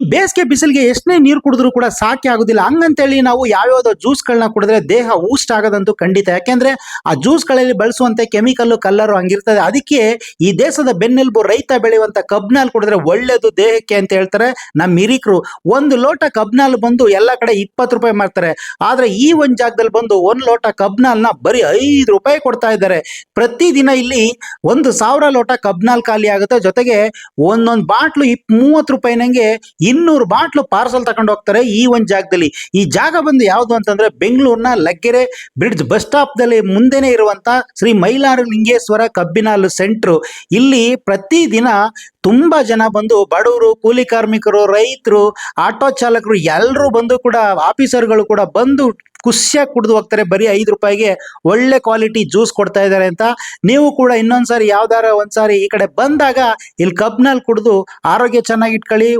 ಬೇಸಿಗೆ ಬಿಸಿಲಿಗೆ ಎಷ್ಟನೇ ನೀರು ಕುಡಿದ್ರು ಕೂಡ ಸಾಕೆ ಆಗೋದಿಲ್ಲ. ಹಂಗಂತೇಳಿ ನಾವು ಯಾವ್ಯಾವ್ದೋ ಜ್ಯೂಸ್ಗಳನ್ನ ಕುಡಿದ್ರೆ ದೇಹ ಊಸ್ಟ್ ಆಗೋದಂತೂ ಖಂಡಿತ. ಯಾಕೆಂದ್ರೆ ಆ ಜ್ಯೂಸ್ಗಳಲ್ಲಿ ಬಳಸುವಂತೆ ಕೆಮಿಕಲ್ ಕಲ್ಲರು ಹಂಗಿರ್ತದೆ. ಅದಕ್ಕೆ ಈ ದೇಶದ ಬೆನ್ನೆಲುಬು ರೈತ ಬೆಳೆಯುವಂತ ಕಬ್ನಾಲ್ ಕುಡಿದ್ರೆ ಒಳ್ಳೇದು ದೇಹಕ್ಕೆ ಅಂತ ಹೇಳ್ತಾರೆ ನಮ್ಮ ಹಿರಿಕರು. ಒಂದು ಲೋಟ ಕಬ್ನಾಲ್ ಬಂದು ಎಲ್ಲ ಕಡೆ ಇಪ್ಪತ್ತು ರೂಪಾಯಿ ಮಾಡ್ತಾರೆ ಆದ್ರೆ ಈ ಒಂದ್ ಜಾಗದಲ್ಲಿ ಬಂದು ಒಂದ್ ಲೋಟ ಕಬ್ನಾಲ್ನ ಬರೀ ಐದು ರೂಪಾಯಿ ಕೊಡ್ತಾ ಇದ್ದಾರೆ. ಪ್ರತಿದಿನ ಇಲ್ಲಿ ಒಂದು ಸಾವಿರ ಲೋಟ ಕಬ್ನಾಲ್ ಖಾಲಿ ಆಗುತ್ತೆ. ಜೊತೆಗೆ ಒಂದೊಂದು ಬಾಟ್ಲು ಇಪ್ ಮೂವತ್ತು ರೂಪಾಯಿನಂಗೆ ಇನ್ನೂರು ಬಾಟ್ಲು ಪಾರ್ಸಲ್ ತಗೊಂಡು ಹೋಗ್ತಾರೆ ಈ ಒಂದು ಜಾಗದಲ್ಲಿ. ಈ ಜಾಗ ಬಂದು ಯಾವುದು ಅಂತಂದ್ರೆ ಬೆಂಗಳೂರಿನ ಲಗ್ಗೆರೆ ಬ್ರಿಡ್ಜ್ ಬಸ್ ಸ್ಟಾಪ್ ದಲ್ಲಿ ಮುಂದೆನೆ ಇರುವಂತ ಶ್ರೀ ಮೈಲಾರಲಿಂಗೇಶ್ವರ ಕಬ್ಬಿನಾಲು ಸೆಂಟ್ರು ಇಲ್ಲಿ ಪ್ರತಿದಿನ ತುಂಬಾ ಜನ ಬಂದು ಬಡವರು, ಕೂಲಿ ಕಾರ್ಮಿಕರು, ರೈತರು, ಆಟೋ ಚಾಲಕರು ಎಲ್ಲರೂ ಬಂದು ಕೂಡ ಆಫೀಸರ್ಗಳು ಕೂಡ ಬಂದು ಖುಷಿಯಾಗಿ ಕುಡಿದು ಹೋಗ್ತಾರೆ. ಬರೀ ಐದು ರೂಪಾಯಿಗೆ ಒಳ್ಳೆ ಕ್ವಾಲಿಟಿ ಜ್ಯೂಸ್ ಕೊಡ್ತಾ ಇದ್ದಾರೆ ಅಂತ. ನೀವು ಕೂಡ ಇನ್ನೊಂದ್ಸಾರಿ ಯಾವ್ದಾರ ಒಂದ್ಸಾರಿ ಈ ಕಡೆ ಬಂದಾಗ ಇಲ್ಲಿ ಕಬ್ನಲ್ಲಿ ಕುಡಿದು ಆರೋಗ್ಯ ಚೆನ್ನಾಗಿ ಇಟ್ಕೊಳ್ಳಿ.